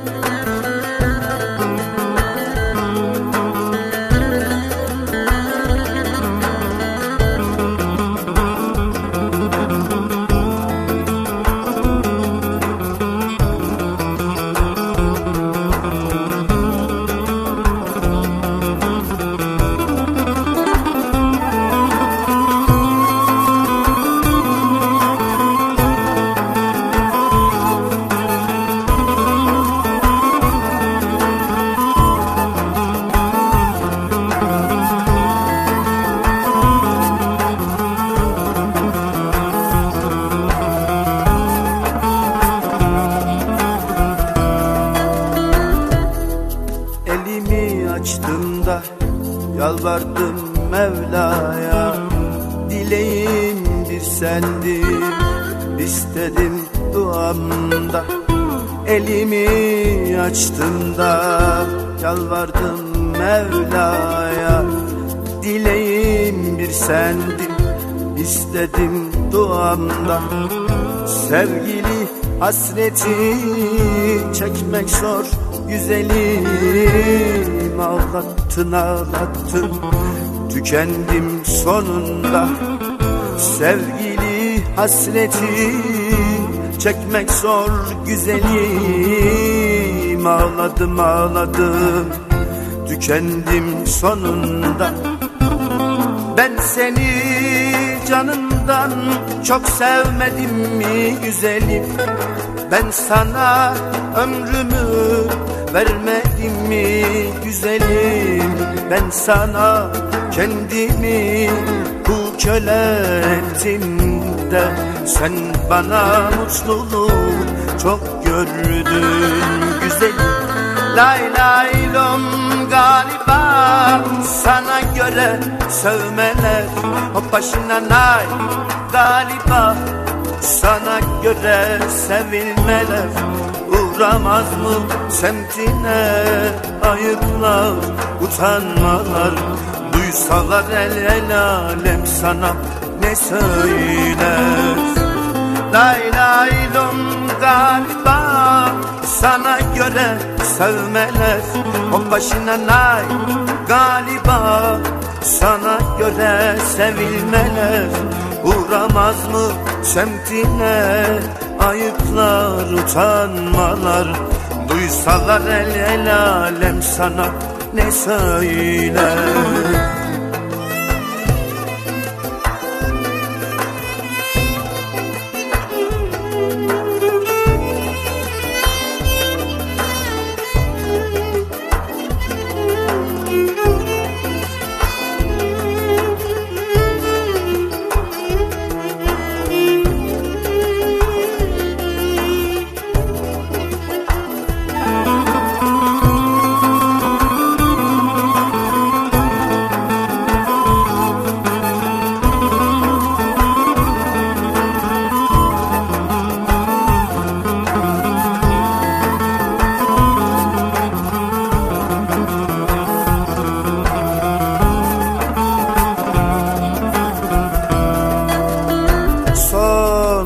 Elimi açtım yalvardım Mevla'ya. Dileğim bir sendi istedim duamda. Elimi açtım da yalvardım Mevla'ya. Dileğim bir sendim istedim duamda. Sevgili hasreti çekmek zor Güzelim ağlattın ağlattın Tükendim sonunda. Sevgili hasreti çekmek zor Güzelim. Ağladım ağladım. Tükendim sonunda. Ben seni canımdan çok sevmedim mi güzelim? Ben sana ömrümü vermedim mi güzelim? Ben sana kendimi kul köle ettim de Sen bana mutluluğu çok gördün güzelim. Lay lay lom galiba sana göre sevmeler O başına nay. Galiba sana göre sevilmeler Uğramaz mı semtine ayıplar utanmalar Duysalar el el alem sana ne söyler? Lay lay lom galiba sana göre sevmeler. O başına nay galiba sana göre sevilmeler. Uğramaz mı semtine ayıplar utanmalar. Duysalar el el alem sana ne söyler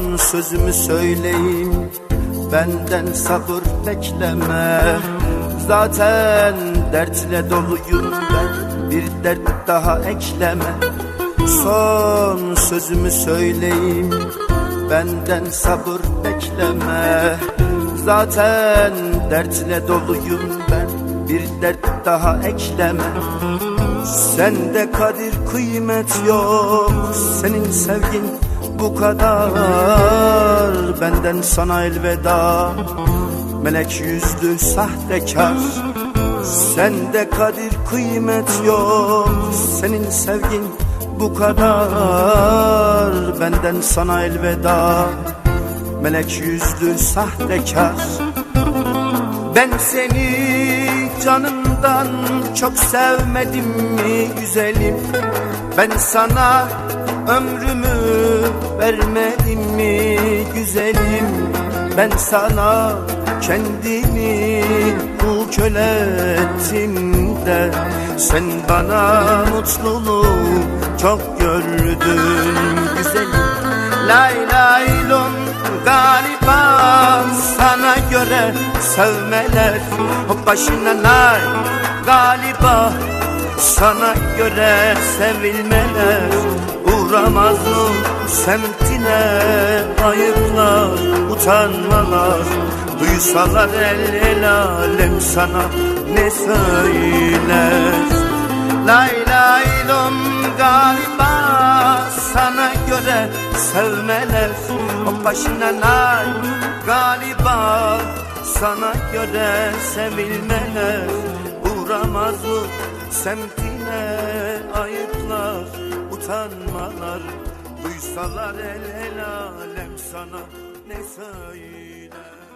Son sözümü söyleyeyim. Benden sabır bekleme. Zaten dertle doluyum ben. Bir dert daha ekleme. Son sözümü söyleyeyim. Benden sabır bekleme. Zaten dertle doluyum ben. Bir dert daha ekleme. Sende kadir kıymet yok. Senin sevgin bu kadar. Benden sana elveda. Melek yüzlü sahtekar. Sende kadir kıymet yok. Senin sevgin bu kadar. Benden sana elveda. Melek yüzlü sahtekar ben seni canımdan çok sevmedim mi güzelim? Ben sana ömrümü vermedim mi güzelim? Ben sana kendimi kul köle ettim de Sen bana mutluluğu çok gördün güzelim. Lay lay lom Galiba göre sevmeler başına nar. Galiba sana göre sevilmeler. Uğramaz mı semtine ayıplar utanmalar. Duysalar el el alem sana ne söyler sevmeler başına nar. Galiba sana göre sevilmeler. Uğramaz mı semtine ayıplar utanmalar. Duysalar el el alem sana ne söyler